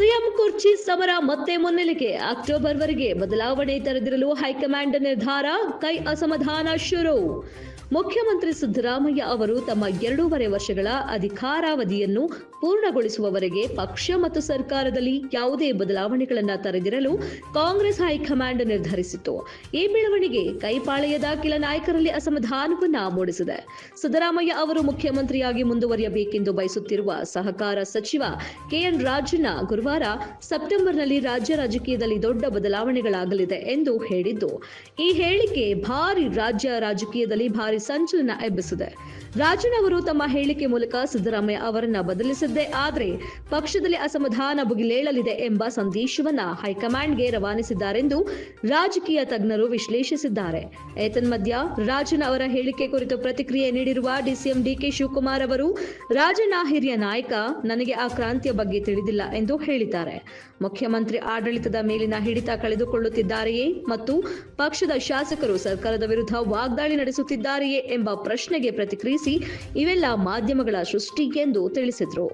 CM ಕುರ್ಚಿ ಸಮರ ಮತ್ತೆ ಮುನ್ನೆಲೆಗೆ ಅಕ್ಟೋಬರ್ವರೆಗೆ ಬದಲಾವಣೆ ತರದಿರಲು ಹೈಕಮಾಂಡ್ ನಿರ್ಧಾರ ಕೈ ಅಸಮಾಧಾನ ಶುರು. ಮುಖ್ಯಮಂತ್ರಿ ಸಿದ್ದರಾಮಯ್ಯ ಅವರು ತಮ್ಮ ಎರಡೂವರೆ ವರ್ಷಗಳ ಅಧಿಕಾರಾವಧಿಯನ್ನು ಪೂರ್ಣಗೊಳಿಸುವವರೆಗೆ ಪಕ್ಷ ಮತ್ತು ಸರ್ಕಾರದಲ್ಲಿ ಯಾವುದೇ ಬದಲಾವಣೆಗಳನ್ನು ತರೆದಿರಲು ಕಾಂಗ್ರೆಸ್ ಹೈಕಮಾಂಡ್ ನಿರ್ಧರಿಸಿತ್ತು. ಈ ಬೆಳವಣಿಗೆ ಕೈಪಾಳೆಯದ ಕೆಲ ನಾಯಕರಲ್ಲಿ ಅಸಮಾಧಾನವನ್ನ ಮೂಡಿಸಿದೆ. ಸಿದ್ದರಾಮಯ್ಯ ಅವರು ಮುಖ್ಯಮಂತ್ರಿಯಾಗಿ ಮುಂದುವರಿಯಬೇಕೆಂದು ಬಯಸುತ್ತಿರುವ ಸಹಕಾರ ಸಚಿವ ಕೆಎನ್ ರಾಜಣ್ಣ ಗುರುವಾರ ಸೆಪ್ಟೆಂಬರ್ನಲ್ಲಿ ರಾಜ್ಯ ರಾಜಕೀಯದಲ್ಲಿ ದೊಡ್ಡ ಬದಲಾವಣೆಗಳಾಗಲಿದೆ ಎಂದು ಹೇಳಿದ್ದು. ಈ ಹೇಳಿಕೆ ಭಾರಿ ರಾಜ್ಯ ರಾಜಕೀಯದಲ್ಲಿ ಭಾರಿ ಸಂಚಲನ ಎಬ್ಬಿಸಿದೆ. ರಾಜನ್ ಅವರು ತಮ್ಮ ಹೇಳಿಕೆ ಮೂಲಕ ಸಿದ್ದರಾಮಯ್ಯ ಅವರನ್ನ ಬದಲಿಸಿದ್ದೇ. ಆದರೆ ಪಕ್ಷದಲ್ಲಿ ಅಸಮಾಧಾನ ಭುಗಿಲೇಳಲಿದೆ ಎಂಬ ಸಂದೇಶವನ್ನ ಹೈಕಮಾಂಡ್ಗೆ ರವಾನಿಸಿದ್ದಾರೆಂದು ರಾಜಕೀಯ ತಜ್ಞರು ವಿಶ್ಲೇಷಿಸಿದ್ದಾರೆ. ಏತನ್ಮಧ್ಯ ರಾಜನ್ ಅವರ ಹೇಳಿಕೆ ಕುರಿತು ಪ್ರತಿಕ್ರಿಯೆ ನೀಡಿರುವ ಡಿಸಿಎಂ ಡಿಕೆ ಶಿವಕುಮಾರ್ ಅವರು, ರಾಜನ ಹಿರಿಯ ನಾಯಕ ನನಗೆ ಆ ಕ್ರಾಂತಿಯ ಬಗ್ಗೆ ತಿಳಿದಿಲ್ಲ ಎಂದು ಹೇಳಿದ್ದಾರೆ. ಮುಖ್ಯಮಂತ್ರಿ ಆಡಳಿತದ ಮೇಲಿನ ಹಿಡಿತ ಕಳೆದುಕೊಳ್ಳುತ್ತಿದ್ದಾರೆಯೇ ಮತ್ತು ಪಕ್ಷದ ಶಾಸಕರು ಸರ್ಕಾರದ ವಿರುದ್ಧ ವಾಗ್ದಾಳಿ ನಡೆಸುತ್ತಿದ್ದಾರೆಯೇ ಎಂಬ ಪ್ರಶ್ನೆಗೆ ಪ್ರತಿಕ್ರಿಯಿಸಿ ಇವೆಲ್ಲ ಮಾಧ್ಯಮಗಳ ಸೃಷ್ಟಿ ಎಂದು ತಿಳಿಸಿದರು.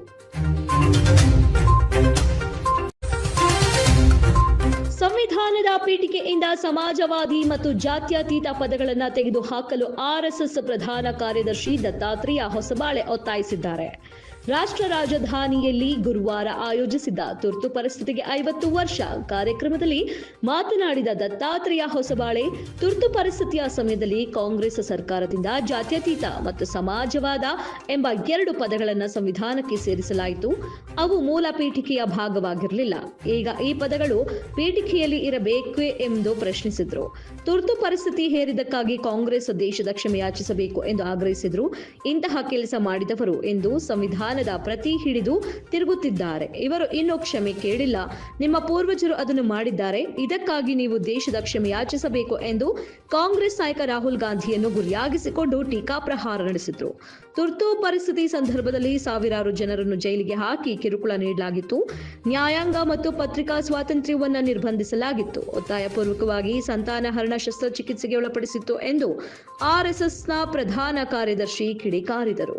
ಸಂವಿಧಾನದ ಪೀಠಿಕೆಯಿಂದ ಸಮಾಜವಾದಿ ಮತ್ತು ಜಾತ್ಯತೀತ ಪದಗಳನ್ನು ತೆಗೆದುಹಾಕಲು ಆರ್ಎಸ್ಎಸ್ ಪ್ರಧಾನ ಕಾರ್ಯದರ್ಶಿ ದತ್ತಾತ್ರೇಯ ಹೊಸಬಾಳೆ ಒತ್ತಾಯಿಸಿದ್ದಾರೆ. ರಾಷ್ಟ್ರ ರಾಜಧಾನಿಯಲ್ಲಿ ಗುರುವಾರ ಆಯೋಜಿಸಿದ ತುರ್ತು ಪರಿಸ್ಥಿತಿಗೆ ಐವತ್ತು ವರ್ಷ ಕಾರ್ಯಕ್ರಮದಲ್ಲಿ ಮಾತನಾಡಿದ ದತ್ತಾತ್ರೇಯ ಹೊಸಬಾಳೆ, ತುರ್ತು ಪರಿಸ್ಥಿತಿಯ ಸಮಯದಲ್ಲಿ ಕಾಂಗ್ರೆಸ್ ಸರ್ಕಾರದಿಂದ ಜಾತ್ಯತೀತ ಮತ್ತು ಸಮಾಜವಾದ ಎಂಬ ಎರಡು ಪದಗಳನ್ನು ಸಂವಿಧಾನಕ್ಕೆ ಸೇರಿಸಲಾಯಿತು. ಅವು ಮೂಲ ಪೀಠಿಕೆಯ ಭಾಗವಾಗಿರಲಿಲ್ಲ. ಈಗ ಈ ಪದಗಳು ಪೀಠಿಕೆಯಲ್ಲಿ ಇರಬೇಕೇ ಎಂದು ಪ್ರಶ್ನಿಸಿದ್ರು. ತುರ್ತು ಪರಿಸ್ಥಿತಿ ಹೇರಿದ್ದಕ್ಕಾಗಿ ಕಾಂಗ್ರೆಸ್ ದೇಶದ ಕ್ಷಮೆಯಾಚಿಸಬೇಕು ಎಂದು ಆಗ್ರಹಿಸಿದ್ರು. ಇಂತಹ ಕೆಲಸ ಮಾಡಿದವರು ಎಂದು ಸಂವಿಧಾನದ ಪ್ರತಿ ಹಿಡಿದು ತಿರುಗುತ್ತಿದ್ದಾರೆ. ಇವರು ಇನ್ನೂ ಕ್ಷಮೆ ಕೇಳಿಲ್ಲ. ನಿಮ್ಮ ಪೂರ್ವಜರು ಅದನ್ನು ಮಾಡಿದ್ದಾರೆ. ಇದಕ್ಕಾಗಿ ನೀವು ದೇಶದ ಕ್ಷಮೆ ಯಾಚಿಸಬೇಕು ಎಂದು ಕಾಂಗ್ರೆಸ್ ನಾಯಕ ರಾಹುಲ್ ಗಾಂಧಿಯನ್ನು ಗುರಿಯಾಗಿಸಿಕೊಂಡು ಟೀಕಾಪ್ರಹಾರ ನಡೆಸಿದ್ರು. ತುರ್ತು ಪರಿಸ್ಥಿತಿ ಸಂದರ್ಭದಲ್ಲಿ ಸಾವಿರಾರು ಜನರನ್ನು ಜೈಲಿಗೆ ಹಾಕಿ ಕಿರುಕುಳ ನೀಡಲಾಗಿತ್ತು. ನ್ಯಾಯಾಂಗ ಮತ್ತು ಪತ್ರಿಕಾ ಸ್ವಾತಂತ್ರ್ಯವನ್ನು ನಿರ್ಬಂಧಿಸಲಾಗಿತ್ತು. ಒತ್ತಾಯಪೂರ್ವಕವಾಗಿ ಸಂತಾನಹರಣ ಶಸ್ತ್ರಚಿಕಿತ್ಸೆಗೆ ಒಳಪಡಿಸಿತ್ತು ಎಂದು ಆರ್ಎಸ್ಎಸ್ನ ಪ್ರಧಾನ ಕಾರ್ಯದರ್ಶಿ ಕಿಡಿಕಾರಿದರು.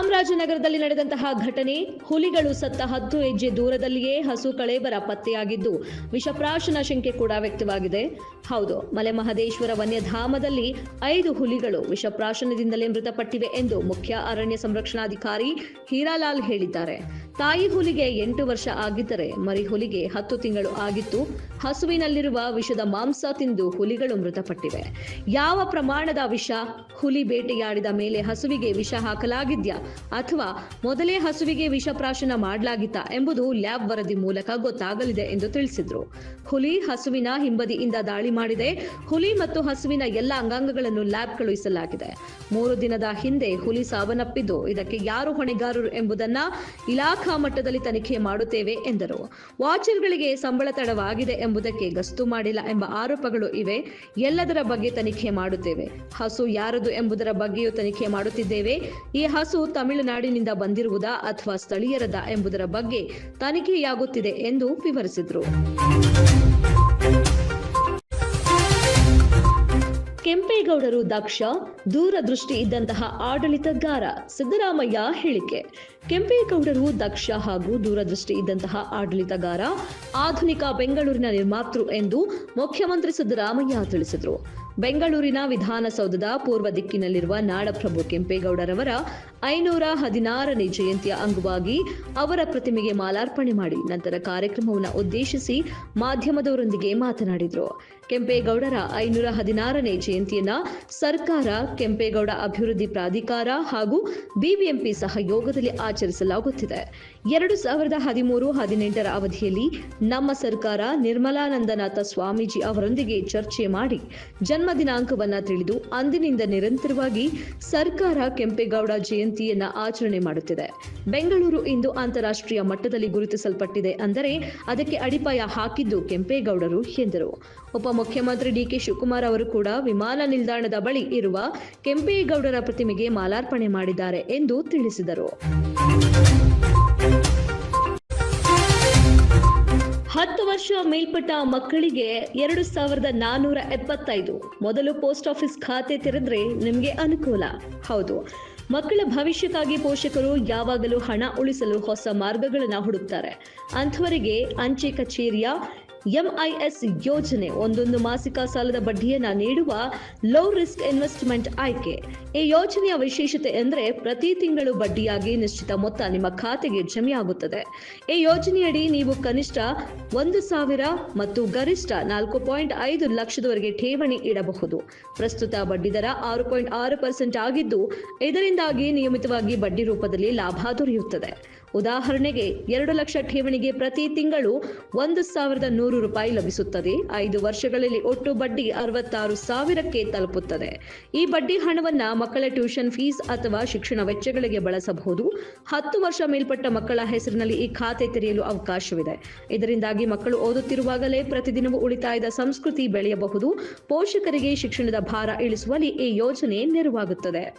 ಚಾಮರಾಜನಗರದಲ್ಲಿ ನಡೆದಂತಹ ಘಟನೆ, ಹುಲಿಗಳು ಸತ್ತ ಹತ್ತು ಹೆಜ್ಜೆ ದೂರದಲ್ಲಿಯೇ ಹಸು ಕಳೇಬರ ಪತ್ತೆಯಾಗಿದ್ದು, ವಿಷಪ್ರಾಶನ ಶಂಕೆ ಕೂಡ ವ್ಯಕ್ತವಾಗಿದೆ. ಹೌದು, ಮಲೆಮಹದೇಶ್ವರ ವನ್ಯಧಾಮದಲ್ಲಿ ಐದು ಹುಲಿಗಳು ವಿಷಪ್ರಾಶನದಿಂದಲೇ ಮೃತಪಟ್ಟಿವೆ ಎಂದು ಮುಖ್ಯ ಅರಣ್ಯ ಸಂರಕ್ಷಣಾಧಿಕಾರಿ ಹೀರಾಲಾಲ್ ಹೇಳಿದ್ದಾರೆ. ತಾಯಿ ಹುಲಿಗೆ ಎಂಟು ವರ್ಷ ಆಗಿದ್ದರೆ ಮರಿ ಹುಲಿಗೆ ಹತ್ತು ತಿಂಗಳು ಆಗಿತ್ತು. ಹಸುವಿನಲ್ಲಿರುವ ವಿಷದ ಮಾಂಸ ತಿಂದು ಹುಲಿಗಳು ಮೃತಪಟ್ಟಿವೆ. ಯಾವ ಪ್ರಮಾಣದ ವಿಷ? ಹುಲಿ ಬೇಟೆಯಾಡಿದ ಮೇಲೆ ಹಸುವಿಗೆ ವಿಷ ಹಾಕಲಾಗಿದ್ಯಾ? ಅಥವಾ ಮೊದಲೇ ಹಸುವಿಗೆ ವಿಷಪ್ರಾಶನ ಮಾಡಲಾಗಿತ್ತಾ ಎಂಬುದು ಲ್ಯಾಬ್ ವರದಿ ಮೂಲಕ ಗೊತ್ತಾಗಲಿದೆ ಎಂದು ತಿಳಿಸಿದ್ರು. ಹುಲಿ ಹಸುವಿನ ಹಿಂಬದಿಯಿಂದ ದಾಳಿ ಮಾಡಿದೆ. ಹುಲಿ ಮತ್ತು ಹಸುವಿನ ಎಲ್ಲ ಅಂಗಾಂಗಗಳನ್ನು ಲ್ಯಾಬ್ ಕಳುಹಿಸಲಾಗಿದೆ. ಮೂರು ದಿನದ ಹಿಂದೆ ಹುಲಿ ಸಾವನ್ನಪ್ಪಿದ್ದು ಇದಕ್ಕೆ ಯಾರು ಹೊಣೆಗಾರರು ಎಂಬುದನ್ನ ಇಲಾಖಾ ಮಟ್ಟದಲ್ಲಿ ತನಿಖೆ ಮಾಡುತ್ತೇವೆ ಎಂದರು. ವಾಚರ್ಗಳಿಗೆ ಸಂಬಳ ತಡವಾಗಿದೆ ಎಂಬುದಕ್ಕೆ ಗಸ್ತು ಮಾಡಿಲ್ಲ ಎಂಬ ಆರೋಪಗಳು ಇವೆ. ಎಲ್ಲದರ ಬಗ್ಗೆ ತನಿಖೆ ಮಾಡುತ್ತೇವೆ. ಹಸು ಯಾರದು ಎಂಬುದರ ಬಗ್ಗೆಯೂ ತನಿಖೆ ಮಾಡುತ್ತಿದ್ದೇವೆ. ಈ ಹಸು ತಮಿಳುನಾಡಿನಿಂದ ಬಂದಿರುವುದಾ ಅಥವಾ ಸ್ಥಳೀಯರದ ಎಂಬುದರ ಬಗ್ಗೆ ತನಿಖೆಯಾಗುತ್ತಿದೆ ಎಂದು ವಿವರಿಸಿದರು. ಕೆಂಪೇಗೌಡರು ದಕ್ಷ, ದೂರದೃಷ್ಟಿ ಇದ್ದಂತಹ ಆಡಳಿತಗಾರ ಸಿದ್ದರಾಮಯ್ಯ ಹೇಳಿಕೆ. ಕೆಂಪೇಗೌಡರು ದಕ್ಷ ಹಾಗೂ ದೂರದೃಷ್ಟಿ ಇದ್ದಂತಹ ಆಡಳಿತಗಾರ ಆಧುನಿಕ ಬೆಂಗಳೂರಿನ ನಿರ್ಮಾತೃ ಎಂದು ಮುಖ್ಯಮಂತ್ರಿ ಸಿದ್ದರಾಮಯ್ಯ ತಿಳಿಸಿದರು. ಬೆಂಗಳೂರಿನ ವಿಧಾನಸೌಧದ ಪೂರ್ವ ದಿಕ್ಕಿನಲ್ಲಿರುವ ನಾಡಪ್ರಭು ಕೆಂಪೇಗೌಡರವರ ಐನೂರ ಹದಿನಾರನೇ ಜಯಂತಿಯ ಅಂಗವಾಗಿ ಅವರ ಪ್ರತಿಮೆಗೆ ಮಾಲಾರ್ಪಣೆ ಮಾಡಿ ನಂತರ ಕಾರ್ಯಕ್ರಮವನ್ನು ಉದ್ದೇಶಿಸಿ ಮಾಧ್ಯಮದವರೊಂದಿಗೆ ಮಾತನಾಡಿದರು. ಕೆಂಪೇಗೌಡರ ಐನೂರ ಹದಿನಾರನೇ ಜಯಂತಿಯನ್ನ ಸರ್ಕಾರ, ಕೆಂಪೇಗೌಡ ಅಭಿವೃದ್ಧಿ ಪ್ರಾಧಿಕಾರ ಹಾಗೂ ಬಿಬಿಎಂಪಿ ಸಹಯೋಗದಲ್ಲಿ ಆಚರಿಸಲಾಗುತ್ತಿದೆ. ಎರಡು ಸಾವಿರದ ಹದಿಮೂರು ಹದಿನೆಂಟರ ಅವಧಿಯಲ್ಲಿ ನಮ್ಮ ಸರ್ಕಾರ ನಿರ್ಮಲಾನಂದನಾಥ ಸ್ವಾಮೀಜಿ ಅವರೊಂದಿಗೆ ಚರ್ಚೆ ಮಾಡಿ ಜನ್ಮ ದಿನಾಂಕವನ್ನ ತಿಳಿದು ಅಂದಿನಿಂದ ನಿರಂತರವಾಗಿ ಸರ್ಕಾರ ಕೆಂಪೇಗೌಡ ಜಯಂತಿಯನ್ನ ಆಚರಣೆ ಮಾಡುತ್ತಿದೆ. ಬೆಂಗಳೂರು ಇಂದು ಅಂತಾರಾಷ್ಟ್ರೀಯ ಮಟ್ಟದಲ್ಲಿ ಗುರುತಿಸಲ್ಪಟ್ಟಿದೆ ಅಂದರೆ ಅದಕ್ಕೆ ಅಡಿಪಾಯ ಹಾಕಿದ್ದು ಕೆಂಪೇಗೌಡರು ಎಂದರು. ಉಪಮುಖ್ಯಮಂತ್ರಿ ಡಿಕೆ ಶಿವಕುಮಾರ್ ಅವರು ಕೂಡ ವಿಮಾನ ನಿಲ್ದಾಣದ ಬಳಿ ಇರುವ ಕೆಂಪೇಗೌಡರ ಪ್ರತಿಮೆಗೆ ಮಾಲಾರ್ಪಣೆ ಮಾಡಿದ್ದಾರೆ ಎಂದು ತಿಳಿಸಿದರು. ಹತ್ತು ವರ್ಷ ಮೇಲ್ಪಟ್ಟ ಮಕ್ಕಳಿಗೆ ಎರಡು ಸಾವಿರದ ನಾನೂರ ಎಪ್ಪತ್ತೈದು. ಮೊದಲು ಪೋಸ್ಟ್ ಆಫೀಸ್ ಖಾತೆ ತೆರೆದ್ರೆ ನಿಮಗೆ ಅನುಕೂಲ. ಹೌದು. ಮಕ್ಕಳ ಭವಿಷ್ಯಕ್ಕಾಗಿ ಪೋಷಕರು ಯಾವಾಗಲೂ ಹಣ ಉಳಿಸಲು ಹೊಸ ಮಾರ್ಗಗಳನ್ನು ಹುಡುಕ್ತಾರೆ. ಅಂಥವರಿಗೆ ಅಂಚೆ ಕಚೇರಿಯ ಎಂಐಎಸ್ ಯೋಜನೆ ಒಂದೊಂದು ಮಾಸಿಕ ಸಾಲದ ಬಡ್ಡಿಯನ್ನ ನೀಡುವ ಲೋ ರಿಸ್ಕ್ ಇನ್ವೆಸ್ಟ್ಮೆಂಟ್ ಆಯ್ಕೆ. ಈ ಯೋಜನೆಯ ವಿಶೇಷತೆ ಎಂದರೆ ಪ್ರತಿ ತಿಂಗಳು ಬಡ್ಡಿಯಾಗಿ ನಿಶ್ಚಿತ ಮೊತ್ತ ನಿಮ್ಮ ಖಾತೆಗೆ ಜಮೆಯಾಗುತ್ತದೆ ಈ ಯೋಜನೆಯಡಿ ನೀವು ಕನಿಷ್ಠ ಒಂದು ಸಾವಿರ ಮತ್ತು ಗರಿಷ್ಠ ನಾಲ್ಕು ಪಾಯಿಂಟ್ ಐದು ಲಕ್ಷದವರೆಗೆ ಠೇವಣಿ ಇಡಬಹುದು. ಪ್ರಸ್ತುತ ಬಡ್ಡಿ ದರ ಆರು ಪಾಯಿಂಟ್ ಆರು ಪರ್ಸೆಂಟ್ ಆಗಿದ್ದು, ಇದರಿಂದಾಗಿ ನಿಯಮಿತವಾಗಿ ಬಡ್ಡಿ ರೂಪದಲ್ಲಿ ಲಾಭ ದೊರೆಯುತ್ತದೆ. ಉದಾಹರಣೆಗೆ ಎರಡು ಲಕ್ಷ ಠೇವಣಿಗೆ ಪ್ರತಿ ತಿಂಗಳು ಒಂದು ಸಾವಿರದ ನೂರು ರೂಪಾಯಿ ಲಭಿಸುತ್ತದೆ. ಐದು ವರ್ಷಗಳಲ್ಲಿ ಒಟ್ಟು ಬಡ್ಡಿ ಅರವತ್ತಾರು ಸಾವಿರಕ್ಕೆ ತಲುಪುತ್ತದೆ. ಈ ಬಡ್ಡಿ ಹಣವನ್ನ ಮಕ್ಕಳ ಟ್ಯೂಷನ್ ಫೀಸ್ ಅಥವಾ ಶಿಕ್ಷಣ ವೆಚ್ಚಗಳಿಗೆ ಬಳಸಬಹುದು. ಹತ್ತು ವರ್ಷ ಮೇಲ್ಪಟ್ಟ ಮಕ್ಕಳ ಹೆಸರಿನಲ್ಲಿ ಈ ಖಾತೆ ತೆರೆಯಲು ಅವಕಾಶವಿದೆ. ಇದರಿಂದಾಗಿ ಮಕ್ಕಳು ಓದುತ್ತಿರುವಾಗಲೇ ಪ್ರತಿದಿನವೂ ಉಳಿತಾಯದ ಸಂಸ್ಕೃತಿ ಬೆಳೆಯಬಹುದು. ಪೋಷಕರಿಗೆ ಶಿಕ್ಷಣದ ಭಾರ ಇಳಿಸುವಲ್ಲಿ ಈ ಯೋಜನೆ ನೆರವಾಗುತ್ತದೆ.